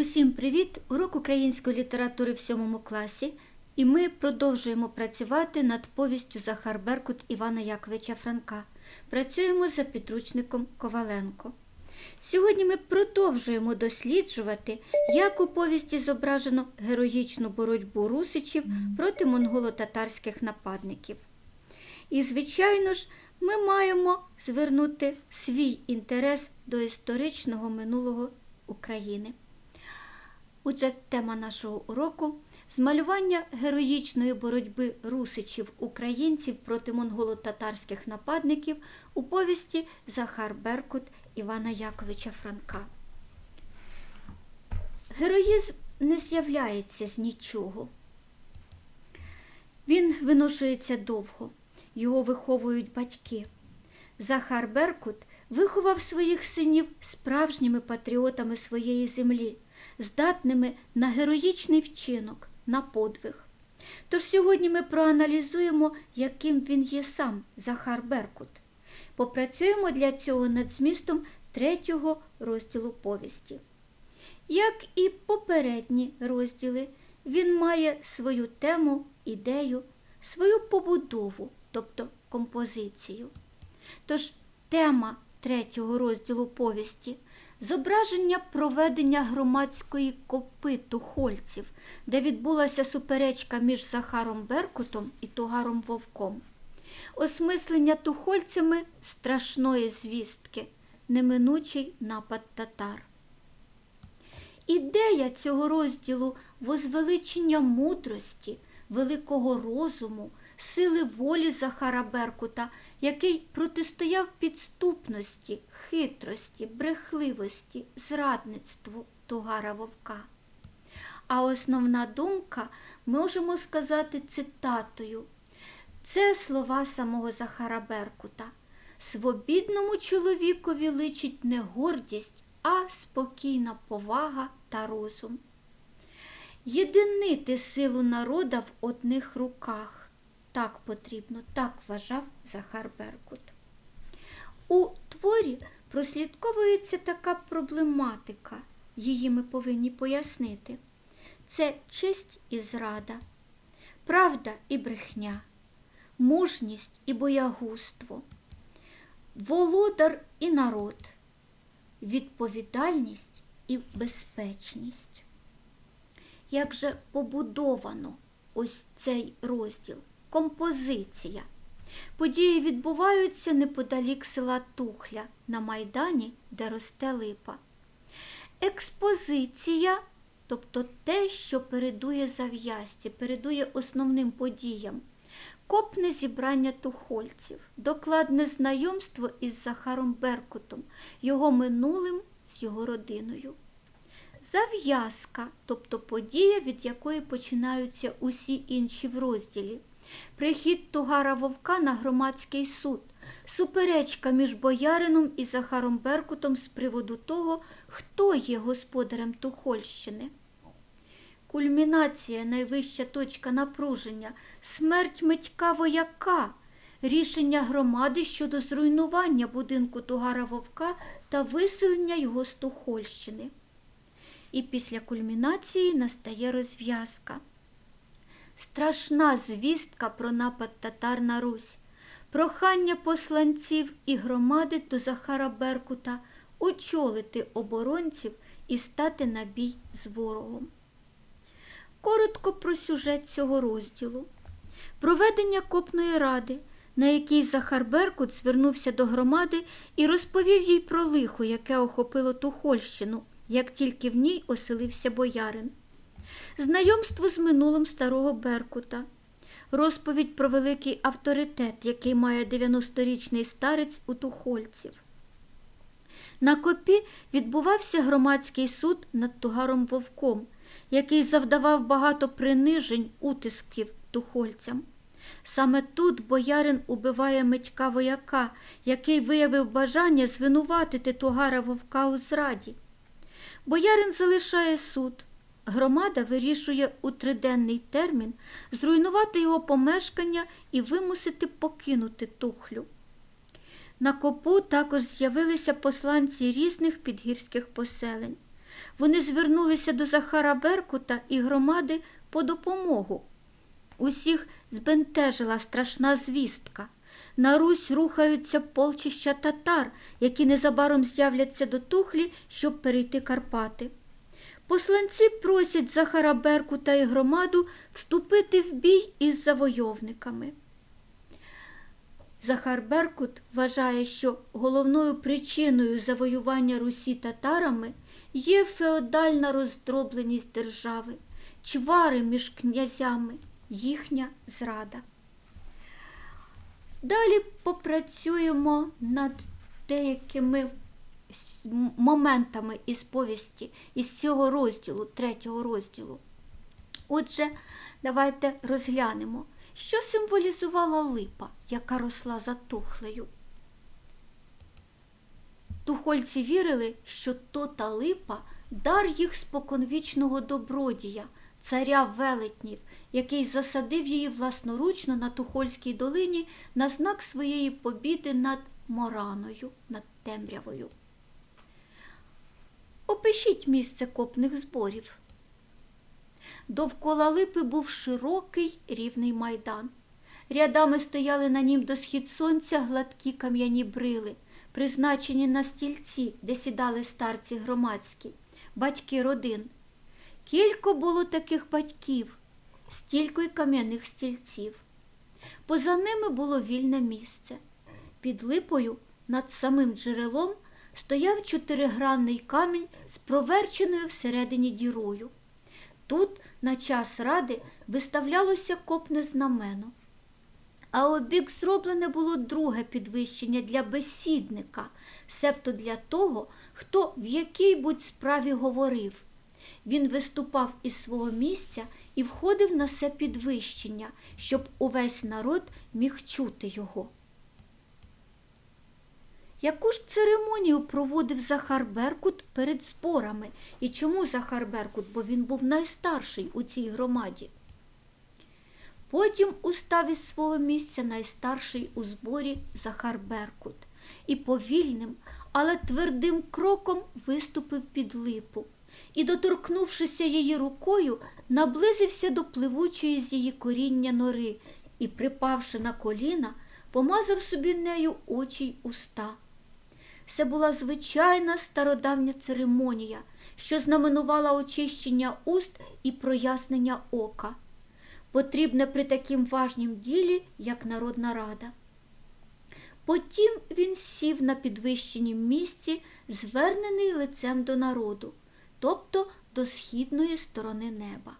Усім привіт! Урок української літератури в сьомому класі, і ми продовжуємо працювати над повістю Захар Беркут Івана Яковича Франка. Працюємо за підручником Коваленко. Сьогодні ми продовжуємо досліджувати, як у повісті зображено героїчну боротьбу русичів проти монголо-татарських нападників. І, звичайно ж, ми маємо звернути свій інтерес до історичного минулого України. Отже, тема нашого уроку змалювання героїчної боротьби русичів українців проти монголо-татарських нападників у повісті Захар Беркут Івана Яковича Франка. Героїзм не з'являється з нічого. Він виношується довго, його виховують батьки. Захар Беркут виховав своїх синів справжніми патріотами своєї землі, здатними на героїчний вчинок, на подвиг. Тож сьогодні ми проаналізуємо, яким він є сам, Захар Беркут. Попрацюємо для цього над змістом третього розділу повісті. Як і попередні розділи, він має свою тему, ідею, свою побудову, тобто композицію. Тож тема третього розділу повісті зображення проведення громадської копи тухольців, де відбулася суперечка між Захаром Беркутом і Тугаром Вовком. Осмислення тухольцями страшної звістки, неминучий напад татар. Ідея цього розділу возвеличення мудрості, великого розуму, сили волі Захара Беркута, який протистояв підступності, хитрості, брехливості, зрадництву Тугара Вовка. А основна думка можемо сказати цитатою. Це слова самого Захара Беркута. Свобідному чоловікові личить не гордість, а спокійна повага та розум. Єдинити силу народа в одних руках. Так потрібно, так вважав Захар Беркут. У творі прослідковується така проблематика, її ми повинні пояснити. Це честь і зрада, правда і брехня, мужність і боягузтво, володар і народ, відповідальність і безпечність. Як же побудовано ось цей розділ, композиція. Події відбуваються неподалік села Тухля на майдані, де росте липа. Експозиція, тобто те, що передує зав'язці, передує основним подіям, копне зібрання тухольців, докладне знайомство із Захаром Беркутом, його минулим з його родиною. Зав'язка, тобто подія, від якої починаються усі інші в розділі. Прихід Тугара Вовка на громадський суд, суперечка між боярином і Захаром Беркутом з приводу того, хто є господарем Тухольщини. Кульмінація, найвища точка напруження, смерть митька вояка, рішення громади щодо зруйнування будинку Тугара Вовка та виселення його з Тухольщини. І після кульмінації настає розв'язка. Страшна звістка про напад татар на Русь, прохання посланців і громади до Захара Беркута очолити оборонців і стати на бій з ворогом. Коротко про сюжет цього розділу. Проведення копної ради, на якій Захар Беркут звернувся до громади і розповів їй про лихо, яке охопило Тухольщину, як тільки в ній оселився боярин. Знайомство з минулим старого Беркута, розповідь про великий авторитет, який має 90-річний старець у Тухольців. На копі відбувався громадський суд над Тугаром Вовком, який завдавав багато принижень, утисків тухольцям. Саме тут боярин убиває Митька вояка, який виявив бажання звинуватити Тугара Вовка у зраді. Боярин залишає суд. Громада вирішує у триденний термін зруйнувати його помешкання і вимусити покинути тухлю. На копу також з'явилися посланці різних підгірських поселень. Вони звернулися до Захара Беркута і громади по допомогу. Усіх збентежила страшна звістка. На Русь рухаються полчища татар, які незабаром з'являться до Тухлі, щоб перейти Карпати. Посланці просять Захара Беркута і громаду вступити в бій із завойовниками. Захар Беркут вважає, що головною причиною завоювання Русі татарами є феодальна роздробленість держави, чвари між князями, їхня зрада. Далі попрацюємо над деякими моментами із повісті, із цього розділу, третього розділу. Отже, давайте розглянемо, що символізувала липа, яка росла за тухлею. Тухольці вірили, що то та липа дар їх споконвічного добродія, царя велетнів, який засадив її власноручно на Тухольській долині на знак своєї побіди над Мораною, над темрявою. Опишіть місце копних зборів. Довкола липи був широкий рівний майдан. Рядами стояли на нім до схід сонця гладкі кам'яні брили, призначені на стільці, де сідали старці громадські, батьки родин. Кілько було таких батьків, стільки й кам'яних стільців. Поза ними було вільне місце. Під липою над самим джерелом стояв чотиригранний камінь з проверченою всередині дірою. Тут на час ради виставлялося копне знамено. А обік зроблене було друге підвищення для бесідника, себто для того, хто в якій будь справі говорив. Він виступав із свого місця і входив на це підвищення, щоб увесь народ міг чути його. Яку ж церемонію проводив Захар Беркут перед зборами? І чому Захар Беркут? Бо він був найстарший у цій громаді. Потім устав із свого місця найстарший у зборі Захар Беркут і повільним, але твердим кроком виступив під липу і, доторкнувшися її рукою, наблизився до пливучої з її коріння нори і, припавши на коліна, помазав собі нею очі й уста. Це була звичайна стародавня церемонія, що знаменувала очищення уст і прояснення ока, потрібне при таким важнім ділі, як Народна Рада. Потім він сів на підвищенім місці, звернений лицем до народу, тобто до східної сторони неба.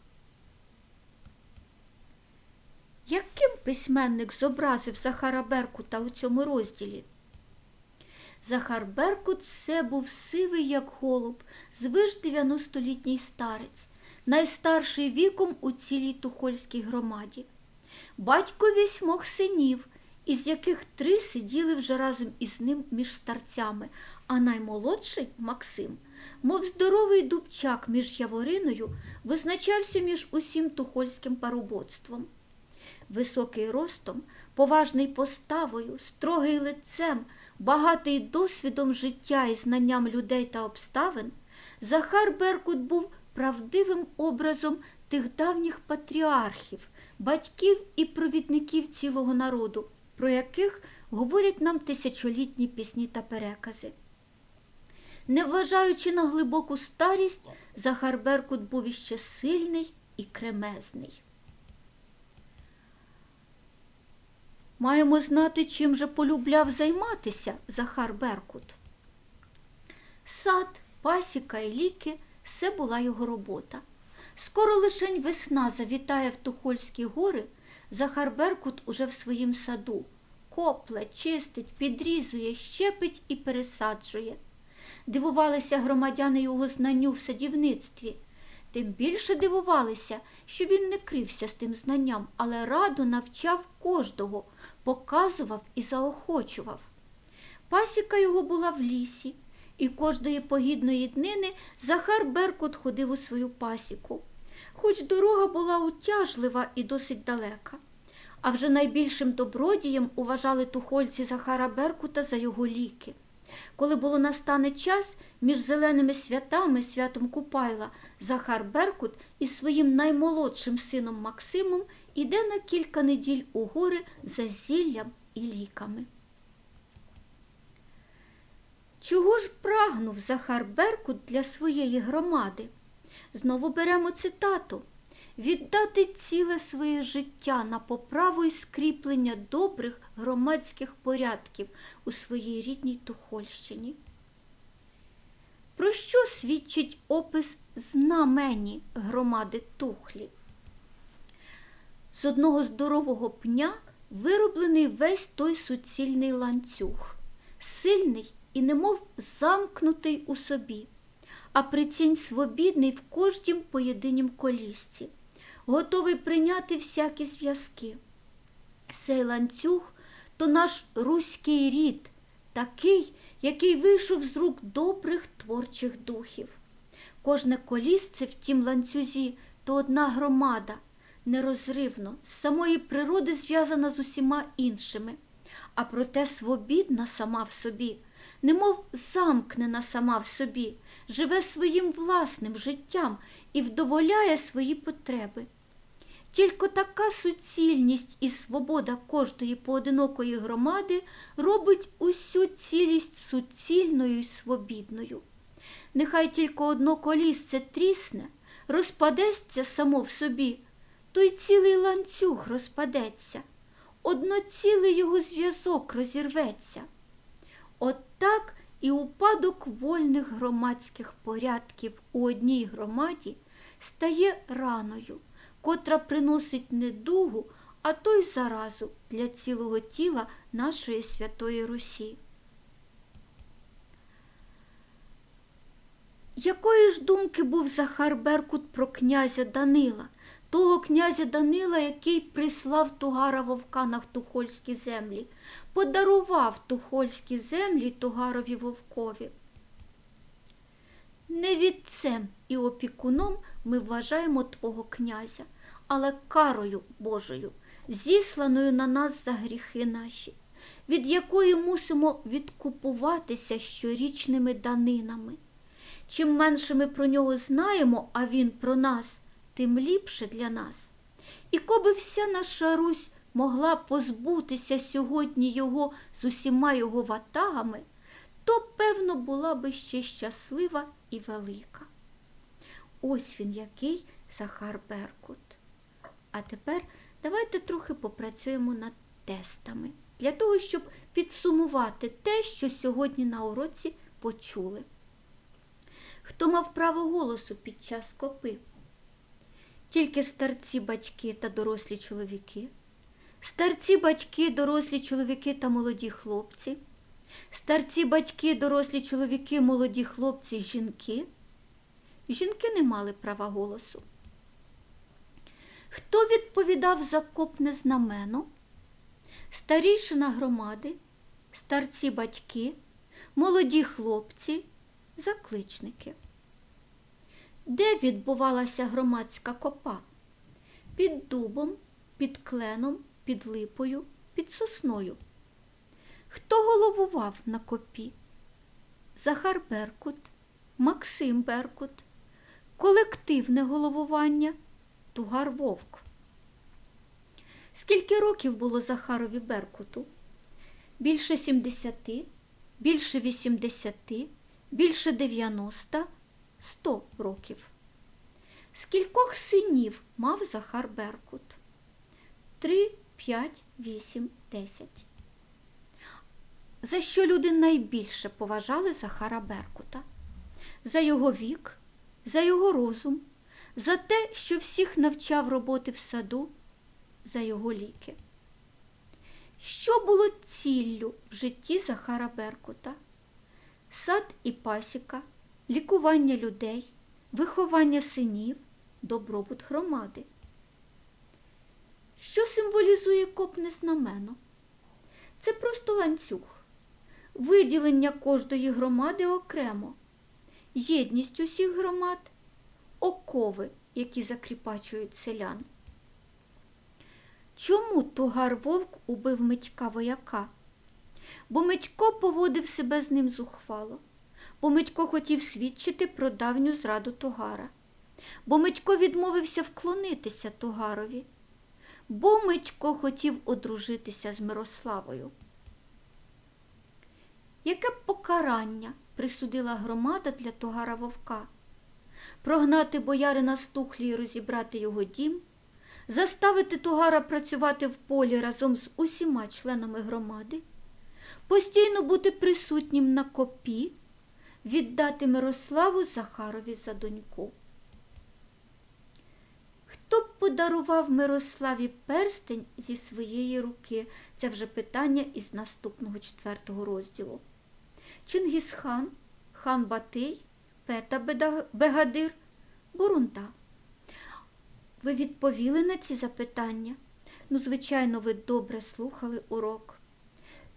Яким письменник зобразив Захара Беркута у цьому розділі? Захар Беркут це був сивий, як голуб, звиж 90-літній старець, найстарший віком у цілій тухольській громаді. Батько вісьмох синів, із яких три сиділи вже разом із ним між старцями, а наймолодший Максим, мов здоровий дубчак між явориною, визначався між усім тухольським парубоцтвом. Високий ростом, поважний поставою, строгий лицем, багатий досвідом життя і знанням людей та обставин, Захар Беркут був правдивим образом тих давніх патріархів, батьків і провідників цілого народу, про яких говорять нам тисячолітні пісні та перекази. Неважаючи на глибоку старість, Захар Беркут був іще сильний і кремезний. Маємо знати, чим же полюбляв займатися Захар Беркут. Сад, пасіка і ліки все була його робота. Скоро лишень весна завітає в Тухольські гори, Захар Беркут уже в своїм саду. Копле, чистить, підрізує, щепить і пересаджує. Дивувалися громадяни його знанню в садівництві. Тим більше дивувалися, що він не крився з тим знанням, але радо навчав кожного, показував і заохочував. Пасіка його була в лісі, і кожної погідної днини Захар Беркут ходив у свою пасіку. Хоч дорога була утяжлива і досить далека. А вже найбільшим добродієм уважали тухольці Захара Беркута за його ліки. Коли було настане час, між зеленими святами, святом Купайла, Захар Беркут із своїм наймолодшим сином Максимом іде на кілька неділь у гори за зіллям і ліками. Чого ж прагнув Захар Беркут для своєї громади? Знову беремо цитату. Віддати ціле своє життя на поправу і скріплення добрих громадських порядків у своїй рідній Тухольщині. Про що свідчить опис знамені громади Тухлі? З одного здорового пня вироблений весь той суцільний ланцюг, сильний і немов замкнутий у собі, а прицінь свобідний в кождім поєдинім колісці, готовий прийняти всякі зв'язки. Сей ланцюг то наш руський рід, такий, який вийшов з рук добрих творчих духів. Кожне колісце в тім ланцюзі то одна громада, нерозривно, з самої природи зв'язана з усіма іншими, а проте свобідна сама в собі, немов замкнена сама в собі, живе своїм власним життям і вдоволяє свої потреби. Тільки така суцільність і свобода кожної поодинокої громади робить усю цілість суцільною й свобідною. Нехай тільки одно колісце трісне, розпадеться само в собі, то й цілий ланцюг розпадеться, одноцілий його зв'язок розірветься. От так і упадок вольних громадських порядків у одній громаді стає раною, котра приносить недугу, а то й заразу для цілого тіла нашої святої Русі. Якої ж думки був Захар Беркут про князя Данила, того князя Данила, який прислав Тугара вовка на Тухольські землі, подарував Тухольські землі Тугарові вовкові? Не відцем і опікуном ми вважаємо твого князя, але карою Божою, зісланою на нас за гріхи наші, від якої мусимо відкупуватися щорічними данинами. Чим менше ми про нього знаємо, а він про нас, тим ліпше для нас. І коби вся наша Русь могла позбутися сьогодні його з усіма його ватагами, то, певно, була би ще щаслива і велика. Ось він який Захар Беркут. А тепер давайте трохи попрацюємо над тестами, для того, щоб підсумувати те, що сьогодні на уроці почули. Хто мав право голосу під час копи? Тільки старці батьки та дорослі чоловіки, старці батьки, дорослі чоловіки та молоді хлопці, старці батьки, дорослі чоловіки, молоді хлопці, жінки. Жінки не мали права голосу. Хто відповідав за копне знамено? Старішина громади, старці батьки, молоді хлопці, закличники. Де відбувалася громадська копа? Під дубом, під кленом, під липою, під сосною. Хто головував на копі? Захар Беркут, Максим Беркут, колективне головування, Тугар Вовк. Скільки років було Захарові Беркуту? Більше 70, більше 80, більше 90, 100 років. Скількох синів мав Захар Беркут? 3, 5, 8, 10. За що люди найбільше поважали Захара Беркута? За його вік, за його розум, за те, що всіх навчав роботи в саду, за його ліки. Що було ціллю в житті Захара Беркута? Сад і пасіка, лікування людей, виховання синів, добробут громади. Що символізує копне знамено? Це просто ланцюг, виділення кожної громади окремо, єдність усіх громад, окови, які закріпачують селян. Чому тугар вовк убив митька вояка? бо Митько поводив себе з ним зухвало, бо Митько хотів свідчити про давню зраду Тогара, бо Митько відмовився вклонитися Тогарові, бо Митько хотів одружитися з Мирославою. Яке покарання присудила громада для Тогара Вовка? Прогнати боярина з тухлі і розібрати його дім, заставити Тугара працювати в полі разом з усіма членами громади, постійно бути присутнім на копі, віддати Мирославу Захарові за доньку. Хто б подарував Мирославі перстень зі своєї руки? Це вже питання із наступного четвертого розділу. Чингісхан, хан Батий, Пета Бегадир, Бурунта. Ви відповіли на ці запитання? Ну, звичайно, ви добре слухали урок.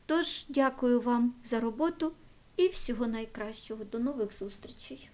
Тож, дякую вам за роботу і всього найкращого. До нових зустрічей.